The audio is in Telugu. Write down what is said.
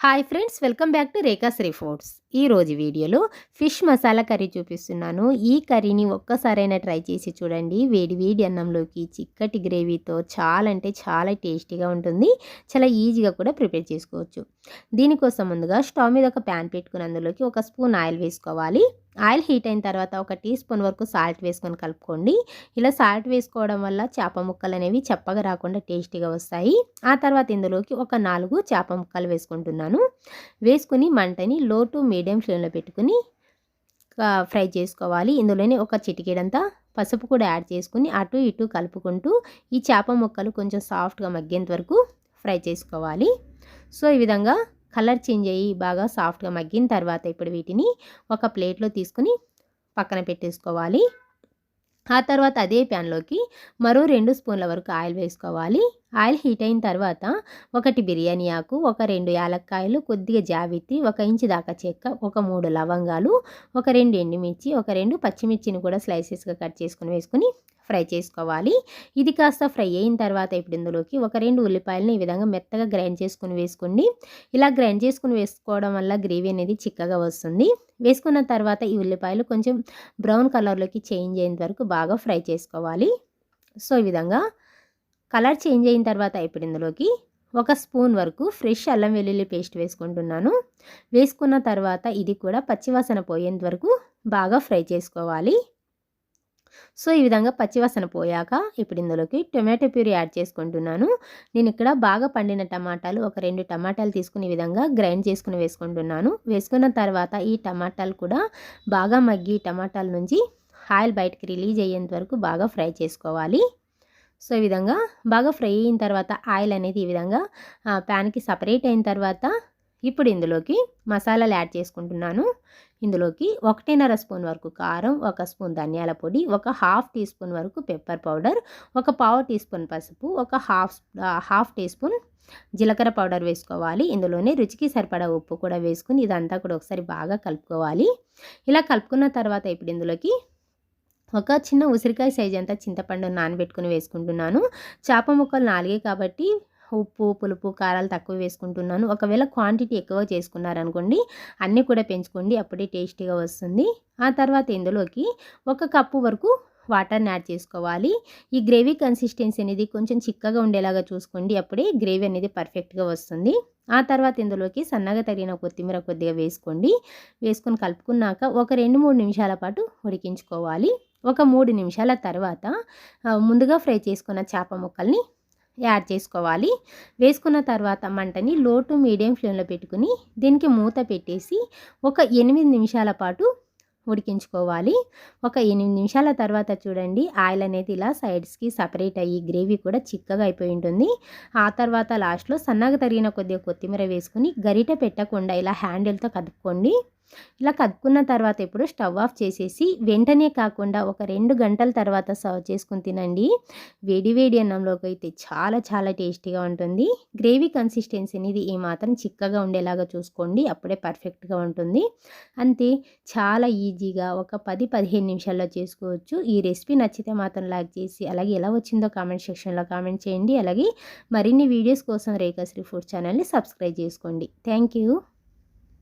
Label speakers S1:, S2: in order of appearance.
S1: hi friends welcome back to Rekhashri foods ఈరోజు వీడియోలో ఫిష్ మసాలా కర్రీ చూపిస్తున్నాను. ఈ కర్రీని ఒక్కసారైనా ట్రై చేసి చూడండి. వేడి వేడి అన్నంలోకి చిక్కటి గ్రేవీతో చాలా అంటే చాలా టేస్టీగా ఉంటుంది. చాలా ఈజీగా కూడా ప్రిపేర్ చేసుకోవచ్చు. దీనికోసం ముందుగా స్టవ్ మీద ఒక ప్యాన్ పెట్టుకుని అందులోకి ఒక స్పూన్ ఆయిల్ వేసుకోవాలి. ఆయిల్ హీట్ అయిన తర్వాత ఒక టీ స్పూన్ వరకు సాల్ట్ వేసుకొని కలుపుకోండి. ఇలా సాల్ట్ వేసుకోవడం వల్ల చేప ముక్కలు అనేవి చెప్పగా రాకుండా టేస్టీగా వస్తాయి. ఆ తర్వాత ఇందులోకి ఒక నాలుగు చేప ముక్కలు వేసుకుంటున్నాను. వేసుకుని మంటని లో టు మీడియం ఫ్లేమ్లో పెట్టుకుని ఫ్రై చేసుకోవాలి. ఇందులోనే ఒక చిటికేడంతా పసుపు కూడా యాడ్ చేసుకుని అటు ఇటు కలుపుకుంటూ ఈ చేప ముక్కలు కొంచెం సాఫ్ట్గా మగ్గేంత వరకు ఫ్రై చేసుకోవాలి. సో ఈ విధంగా కలర్ చేంజ్ అయ్యి బాగా సాఫ్ట్గా మగ్గిన తర్వాత ఇప్పుడు వీటిని ఒక ప్లేట్లో తీసుకుని పక్కన పెట్టేసుకోవాలి. ఆ తర్వాత అదే ప్యాన్లోకి మరో రెండు స్పూన్ల వరకు ఆయిల్ వేసుకోవాలి. ఆయిల్ హీట్ అయిన తర్వాత ఒకటి బిర్యానీ ఆకు ఒక రెండు యాలక్కాయలు కొద్దిగా జావిత్రి ఒక ఇంచు దాకా చెక్క ఒక మూడు లవంగాలు ఒక రెండు ఎండుమిర్చి ఒక రెండు పచ్చిమిర్చిని కూడా స్లైసెస్గా కట్ చేసుకుని వేసుకుని ఫ్రై చేసుకోవాలి. ఇది కాస్త ఫ్రై అయిన తర్వాత ఇప్పుడు ఇందులోకి ఒక రెండు ఉల్లిపాయలని ఈ విధంగా మెత్తగా గ్రైండ్ చేసుకుని వేసుకోండి. ఇలా గ్రైండ్ చేసుకుని వేసుకోవడం వల్ల గ్రేవీ అనేది చిక్కగా వస్తుంది. వేసుకున్న తర్వాత ఈ ఉల్లిపాయలు కొంచెం బ్రౌన్ కలర్లోకి చేంజ్ అయిన వరకు బాగా ఫ్రై చేసుకోవాలి. సో ఈ విధంగా కలర్ చేంజ్ అయిన తర్వాత ఇప్పుడు ఇందులోకి ఒక స్పూన్ వరకు ఫ్రెష్ అల్లం వెల్లుల్లి పేస్ట్ వేసుకుంటున్నాను. వేసుకున్న తర్వాత ఇది కూడా పచ్చివాసన పోయేంత వరకు బాగా ఫ్రై చేసుకోవాలి. సో ఈ విధంగా పచ్చివాసన పోయాక ఇప్పుడు ఇందులోకి టొమాటో ప్యూరీ యాడ్ చేసుకుంటున్నాను. నేను ఇక్కడ బాగా పండిన టమాటాలు ఒక రెండు టమాటాలు తీసుకుని విధంగా గ్రైండ్ చేసుకుని వేసుకుంటున్నాను. వేసుకున్న తర్వాత ఈ టమాటాలు కూడా బాగా మగ్గి టమాటాల నుంచి ఆయిల్ బయటకి రిలీజ్ అయ్యేంత వరకు బాగా ఫ్రై చేసుకోవాలి. సో ఈ విధంగా బాగా ఫ్రై అయిన తర్వాత ఆయిల్ అనేది ఈ విధంగా ప్యాన్కి సపరేట్ అయిన తర్వాత ఇప్పుడు ఇందులోకి మసాలాలు యాడ్ చేసుకుంటున్నాను. ఇందులోకి ఒకటిన్నర స్పూన్ వరకు కారం ఒక స్పూన్ ధనియాల పొడి ఒక హాఫ్ టీ స్పూన్ వరకు పెప్పర్ పౌడర్ ఒక పావు టీ స్పూన్ పసుపు ఒక హాఫ్ హాఫ్ టీ స్పూన్ జీలకర్ర పౌడర్ వేసుకోవాలి. ఇందులోనే రుచికి సరిపడా ఉప్పు కూడా వేసుకుని ఇదంతా కూడా ఒకసారి బాగా కలుపుకోవాలి. ఇలా కలుపుకున్న తర్వాత ఇప్పుడు ఇందులోకి ఒక చిన్న ఉసిరికాయ సైజ్ అంతా చింతపండు నానబెట్టుకుని వేసుకుంటున్నాను. చేప ముక్కలు నాలుగే కాబట్టి ఉప్పు పులుపు కారాలు తక్కువ వేసుకుంటున్నాను. ఒకవేళ క్వాంటిటీ ఎక్కువ చేసుకున్నారనుకోండి అన్నీ కూడా పెంచుకోండి అప్పుడే టేస్టీగా వస్తుంది. ఆ తర్వాత ఇందులోకి ఒక కప్పు వరకు వాటర్ని యాడ్ చేసుకోవాలి. ఈ గ్రేవీ కన్సిస్టెన్సీ అనేది కొంచెం చిక్కగా ఉండేలాగా చూసుకోండి అప్పుడే గ్రేవీ అనేది పర్ఫెక్ట్గా వస్తుంది. ఆ తర్వాత ఇందులోకి సన్నగా తగిన కొత్తిమీర కొద్దిగా వేసుకోండి. వేసుకొని కలుపుకున్నాక ఒక రెండు మూడు నిమిషాల పాటు ఉడికించుకోవాలి. ఒక మూడు నిమిషాల తర్వాత ముందుగా ఫ్రై చేసుకున్న చేప ముక్కల్ని యాడ్ చేసుకోవాలి. వేసుకున్న తర్వాత మంటని లో టు మీడియం ఫ్లేమ్లో పెట్టుకుని దీనికి మూత పెట్టేసి ఒక ఎనిమిది నిమిషాల పాటు ఉడికించుకోవాలి. ఒక ఎనిమిది నిమిషాల తర్వాత చూడండి ఆయిల్ అనేది ఇలా సైడ్స్కి సపరేట్ అయ్యి గ్రేవీ కూడా చిక్కగా అయిపోయి ఉంటుంది. ఆ తర్వాత లాస్ట్లో సన్నగా తరిగిన కొద్దిగా కొత్తిమీర వేసుకుని గరిట పెట్టకుండా ఇలా హ్యాండిల్తో కదుపుకోండి. ఇలా కదుపుకున్న తర్వాత ఇప్పుడు స్టవ్ ఆఫ్ చేసేసి వెంటనే కాకుండా ఒక రెండు గంటల తర్వాత సర్వ్ చేసుకుని తినండి. వేడి వేడి అన్నంలోకి అయితే చాలా చాలా టేస్టీగా ఉంటుంది. గ్రేవీ కన్సిస్టెన్సీ అనేది ఏమాత్రం చిక్కగా ఉండేలాగా చూసుకోండి. అప్పుడే పర్ఫెక్ట్గా ఉంటుంది. అంతే చాలా ఈజీగా ఒక పది పదిహేను నిమిషాల్లో చేసుకోవచ్చు. ఈ రెసిపీ నచ్చితే మాత్రం లైక్ చేసి అలాగే ఎలా వచ్చిందో కామెంట్ సెక్షన్లో కామెంట్ చేయండి. అలాగే మరిన్ని వీడియోస్ కోసం రేఖాశ్రీ ఫుడ్ ఛానల్ని సబ్స్క్రైబ్ చేసుకోండి. Thank you.